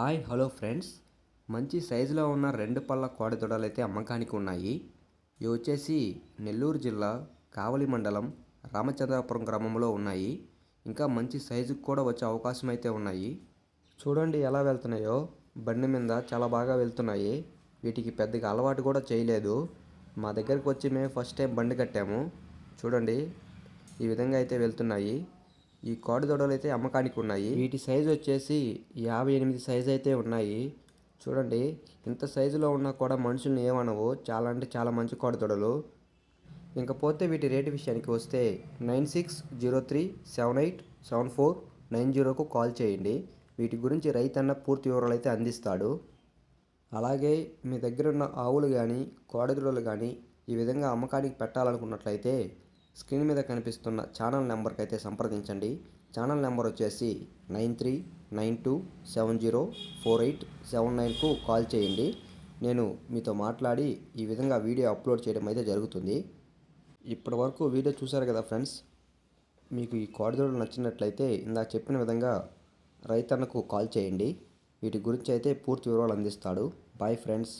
Hi hello friends. మంచి సైజులో ఉన్న రెండు పళ్ళ కోడిదొడలు అయితే అమ్మకానికి ఉన్నాయి. ఇవి వచ్చేసి నెల్లూరు జిల్లా కావలి మండలం రామచంద్రాపురం గ్రామంలో ఉన్నాయి. ఇంకా మంచి సైజుకు కూడా వచ్చే అవకాశం అయితే ఉన్నాయి. చూడండి ఎలా వెళ్తున్నాయో. బండి మీద చాలా బాగా వెళ్తున్నాయి. వీటికి పెద్దగా అలవాటు కూడా చేయలేదు. మా దగ్గరికి వచ్చి మేము ఫస్ట్ టైం బండి కట్టాము. చూడండి ఈ విధంగా అయితే వెళ్తున్నాయి. ఈ కోడి దొడలు అయితే అమ్మకానికి ఉన్నాయి. వీటి సైజు వచ్చేసి యాభై ఎనిమిది సైజు అయితే ఉన్నాయి. చూడండి ఇంత సైజులో ఉన్నా కూడా మనుషుల్ని ఏమనవు. చాలా అంటే చాలా మంచి కోడి దొడలు. ఇంకపోతే వీటి రేటు విషయానికి వస్తే nine six zero three seven eight seven four nine జీరోకు call చేయండి. వీటి గురించి రైతన్న పూర్తి వివరాలు అయితే అందిస్తాడు. అలాగే మీ దగ్గర ఉన్న ఆవులు కానీ కోడదొడలు కానీ ఈ విధంగా అమ్మకానికి పెట్టాలనుకున్నట్లయితే స్క్రీన్ మీద కనిపిస్తున్న ఛానల్ నెంబర్కి అయితే సంప్రదించండి. ఛానల్ నెంబర్ వచ్చేసి nine three nine two seven zero four eight seven నైన్కు call చేయండి. నేను మీతో మాట్లాడి ఈ విధంగా వీడియో అప్లోడ్ చేయడం అయితే జరుగుతుంది. ఇప్పటి వరకు వీడియో చూశారు కదా ఫ్రెండ్స్? మీకు ఈ కోడిదోడు నచ్చినట్లయితే ఇందాక చెప్పిన విధంగా రైతన్నకు కాల్ చేయండి. వీటి గురించి అయితే పూర్తి వివరాలు అందిస్తాడు. Bye friends.